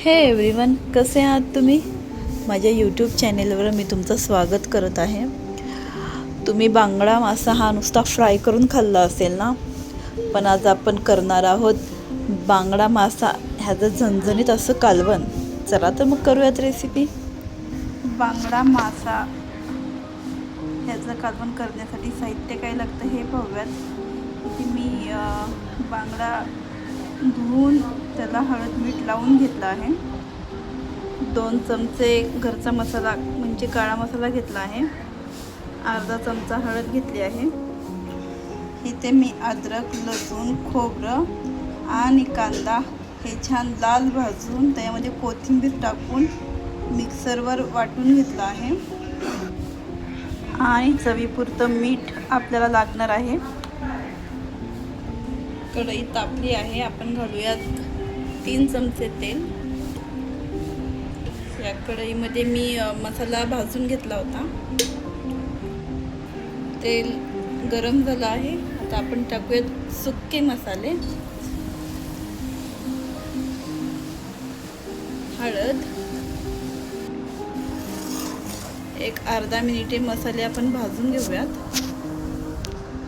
हे एव्हरीवन कसे आहात तुम्ही? माझ्या यूट्यूब चॅनेलवर मी तुमचं स्वागत करत आहे. तुम्ही बांगडा मासा हा नुसता फ्राय करून खाल्ला असेल ना? पण आज आपण करणार आहोत बांगडा मासा ह्याचं झणझणीत असं कालवण. चला तर मग करूयात रेसिपी बांगडा मासा ह्याचं कालवण करण्यासाठी साहित्य काय लागतं हे पाहूयात. इथे मी बांगडा धुवून त्याला हळद मीठ लावून घेतलं आहे. दोन चमचे घरचा मसाला म्हणजे काळा मसाला घेतला आहे. अर्धा चमचा हळद घेतली आहे. इथे मी अद्रक लसूण खोबरं आणि कांदा हे छान लाल भाजून त्यामध्ये कोथिंबीर टाकून मिक्सरवर वाटून घेतलं आहे. आणि चवीपुरतं मीठ आपल्याला लागणार आहे. कढई तापली आहे. आपण घालूयात. तीन चमचे तेल. या कढईमध्ये मी मसाला भाजून घेतला होता. तेल गरम झालं आहे. आता आपण टाकूयात सुके मसाले. हळद. एक अर्धा मिनिटे मसाले आपण भाजून घेऊयात.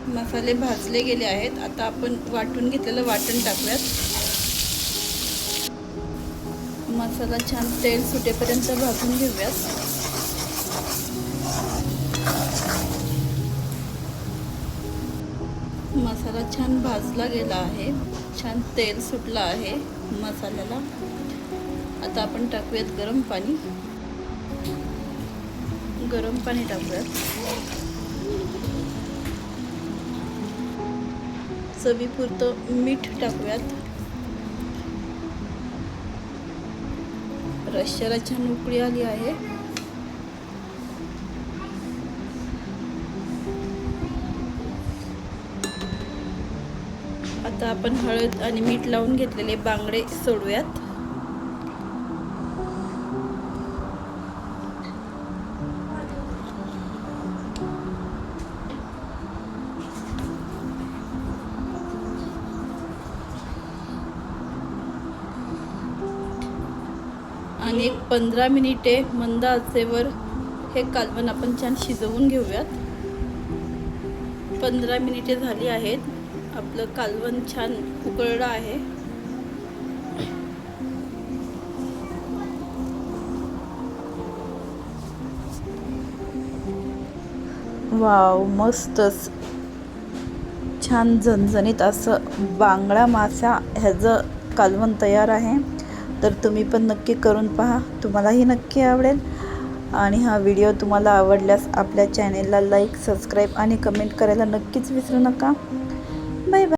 मसाले भाजले गेले आहेत. आता आपण वाटून घेतलेलं वाटण टाकूयात. मसाला छान तेल सुटेपर्यंत भाजून घेऊयात. मसाला छान भाजला गेला आहे. छान तेल सुटलं आहे मसाल्याला. आता आपण टाकूयात गरम पाणी. गरम पाणी टाकूयात. चवीपुरतं मीठ टाकूयात. रश्याला छान उकळी आली आहे. आता आपण हळद आणि मीठ लावून घेतलेले बांगडे सोडूयात. आणि एक पंधरा मिनिटे मंद आचेवर हे कालवण आपण छान शिजवून घेऊयात. पंधरा मिनिटे झाली आहेत. आपलं कालवण छान उकळलं आहे. वाव मस्तच. छान झणझणीत असं बांगडा मासा ह्याचं कालवण तयार आहे. तर तुम्ही पण नक्की करून पहा. तुम्हालाही नक्की आवडेल. आणि हा व्हिडिओ तुम्हाला आवडल्यास आपल्या चॅनेलला लाईक सबस्क्राईब आणि कमेंट करायला नक्कीच विसरू नका. Bye bye